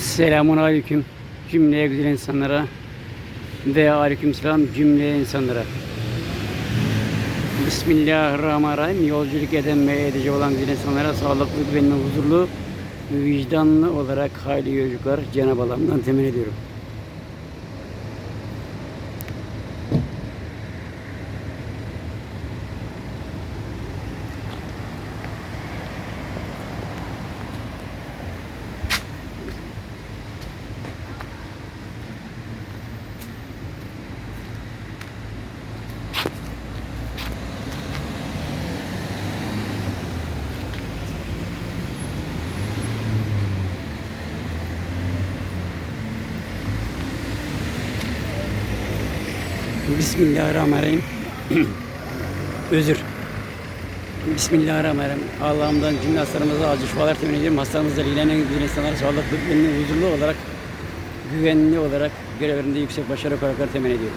Selamun aleyküm cümleye güzel insanlara ve aleyküm selam cümleye insanlara. Bismillahirrahmanirrahim. Yolculuk eden ve edecek olan güzel insanlara sağlıklı, güvenli, huzurlu, vicdanlı olarak hayırlı yolculuklar Cenab-ı Allah'ımdan temin ediyorum. Bismillahirrahmanirrahim. Özür. Bismillahirrahmanirrahim. Allah'ımdan cümle hastalarımıza acil şifalar temin ediyorum. Hastalarımızla ilgilenen güzel insanlara sağlıklı, güvenli, huzurlu olarak, güvenli olarak görevlerinde yüksek başarı kolaylıklar temin ediyorum.